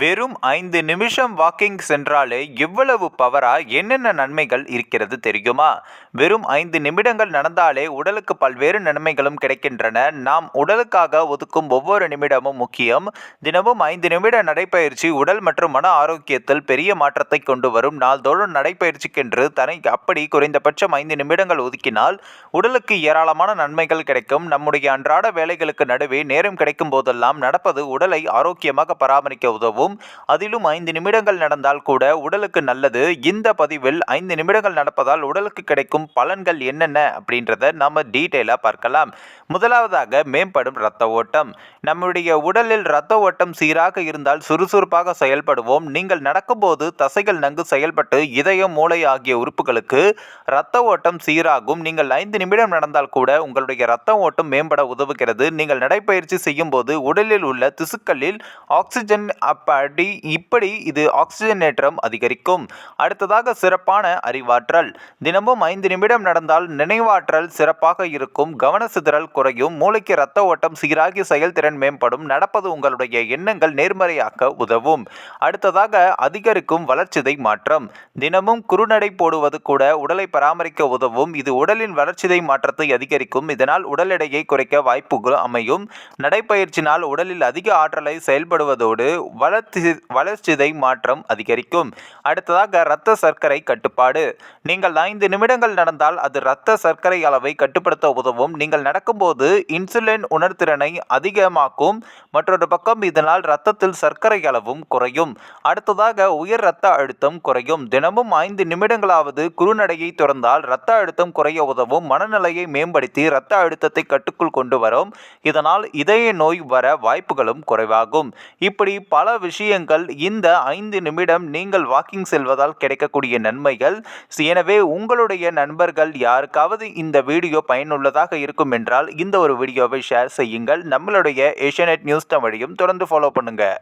வெறும் ஐந்து நிமிஷம் வாக்கிங் சென்றாலே எவ்வளவு பவரா என்னென்ன நன்மைகள் இருக்கிறது தெரியுமா? வெறும் ஐந்து நிமிடங்கள் நடந்தாலே உடலுக்கு பல்வேறு நன்மைகளும் கிடைக்கின்றன. நாம் உடலுக்காக ஒதுக்கும் ஒவ்வொரு நிமிடமும் முக்கியம். தினமும் ஐந்து நிமிட நடைப்பயிற்சி உடல் மற்றும் மன ஆரோக்கியத்தில் பெரிய மாற்றத்தை கொண்டு வரும். நாள்தோறும் நடைப்பயிற்சிக்கென்று தனி அப்படி குறைந்தபட்சம் ஐந்து நிமிடங்கள் ஒதுக்கினால் உடலுக்கு ஏராளமான நன்மைகள் கிடைக்கும். நம்முடைய அன்றாட வேலைகளுக்கு நடுவே நேரம் கிடைக்கும் போதெல்லாம் நடப்பது உடலை ஆரோக்கியமாக பராமரிக்க உதவும். அதிலும் ஐந்து நிமிடங்கள் நடந்தால் கூட உடலுக்கு நல்லது. இந்த பதிவில் ஐந்து நிமிடங்கள் நடப்பதால் உடலுக்கு கிடைக்கும் பலன்கள் என்னென்ன அப்படின்றத நம்ம டீட்டெயிலாக பார்க்கலாம். முதலாவதாக மேம்படும் இரத்த ஓட்டம். நம்முடைய உடலில் இரத்த ஓட்டம் சீராக இருந்தால் சுறுசுறுப்பாக செயல்படுவோம். நீங்கள் நடக்கும்போது தசைகள் நன்கு செயல்பட்டு இதயம் மூளை ஆகிய உறுப்புகளுக்கு இரத்த ஓட்டம் சீராகும். நீங்கள் ஐந்து நிமிடம் நடந்தால் கூட உங்களுடைய இரத்த ஓட்டம் மேம்பட உதவுகிறது. நீங்கள் நடைப்பயிற்சி செய்யும் போது உடலில் உள்ள திசுக்களில் ஆக்சிஜன் படி இப்படி இது ஆக்சிஜனேற்றம் அதிகரிக்கும். அடுத்ததாக சிறப்பான அறிவாற்றல். தினமும் ஐந்து நிமிடம் நடந்தால் நினைவாற்றல் சிறப்பாக இருக்கும். கவன சிதறல் குறையும். மூளைக்கு இரத்த ஓட்டம் சீராகி செயல்திறன் மேம்படும். நடப்பது உங்களுடைய எண்ணங்கள் நேர்மறையாக்க உதவும். அடுத்ததாக அதிகரிக்கும் வளர்ச்சிதை மாற்றம். தினமும் குறுநடை போடுவது கூட உடலை பராமரிக்க உதவும். இது உடலின் வளர்ச்சிதை மாற்றத்தை அதிகரிக்கும். இதனால் உடல் எடையை குறைக்க வாய்ப்புகள் அமையும். நடைப்பயிற்சினால் உடலில் அதிக ஆற்றலை செயல்படுவதோடு வளர்ச்சி வளர்ச்சிதை மாற்றம் அதிகரிக்கும். அடுத்ததாக இரத்த சர்க்கரை கட்டுப்பாடு. நீங்கள் ஐந்து நிமிடங்கள் நடந்தால் அது இரத்த சர்க்கரை அளவை கட்டுப்படுத்த உதவும். நீங்கள் நடக்கும்போது இன்சுலின் உணர்திறனை அதிகமாக்கும். மற்றொரு பக்கம் இதனால் இரத்தத்தில் சர்க்கரை அளவும் குறையும். அடுத்ததாக உயர் இரத்த அழுத்தம் குறையும். தினமும் ஐந்து நிமிடங்களாவது குறுநடையை தொடர்ந்தால் இரத்த அழுத்தம் குறைய உதவும். மனநிலையை மேம்படுத்தி இரத்த அழுத்தத்தை கட்டுக்குள் கொண்டு வரும். இதனால் இதய நோய் வர வாய்ப்புகளும் குறைவாகும். இப்படி பல விஷயங்கள் இந்த ஐந்து நிமிடம் நீங்கள் வாக்கிங் செல்வதால் கிடைக்கக்கூடிய நன்மைகள். எனவே உங்களுடைய நண்பர்கள் யாருக்காவது இந்த வீடியோ பயனுள்ளதாக இருக்கும் என்றால் இந்த ஒரு வீடியோவை ஷேர் செய்யுங்கள். நம்மளுடைய ஏஷியநெட் நியூஸ் தமிழையும் தொடர்ந்து ஃபாலோ பண்ணுங்கள்